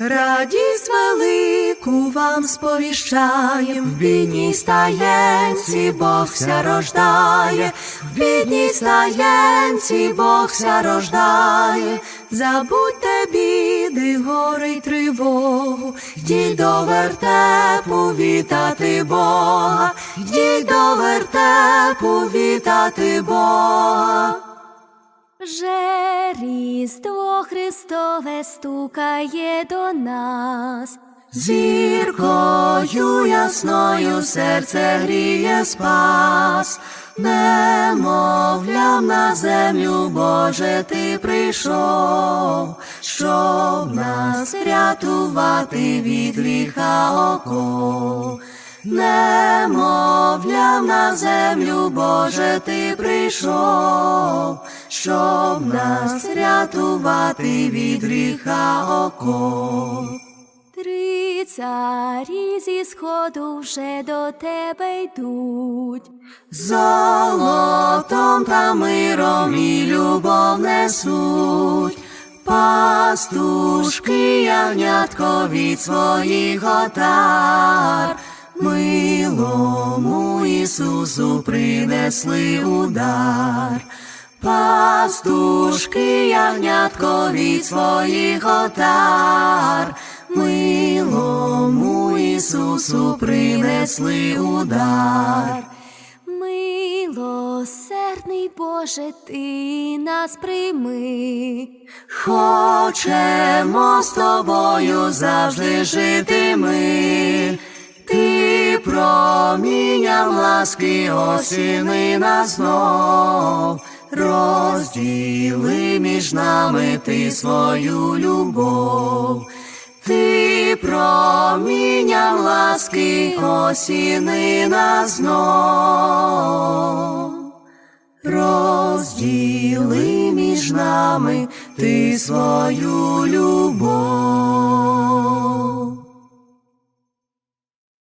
Радість велику вам сповіщаєм, в бідній стаєнці Бог ся рождає, в бідній стаєнці Бог ся рождає, забудьте біди, гори й тривогу, йдіть до вертепу вітати Бога, йдіть до вертепу вітати Бога. Вже Різдво Христове стукає до нас. Зіркою ясною серце гріє спас, немовлям на землю, Боже, ти прийшов, щоб нас рятувати від гріха оков. Немовлям на землю, Боже, ти прийшов, щоб нас рятувати від гріха оков. Три царі зі сходу вже до тебе йдуть. Золотом та миром і любов несуть, пастушки ягнятко від своїх отар, милому Ісусу принесли удар. Пастушки ягнятко від своїх отар, милому Ісусу принесли удар. Милосердний Боже, ти нас прийми. Хочемо з тобою завжди жити ми. Промінням ласки осіни нас знов. Розділи між нами ти свою любов. Ти промінням ласки осіни нас знов. Розділи між нами ти свою любов.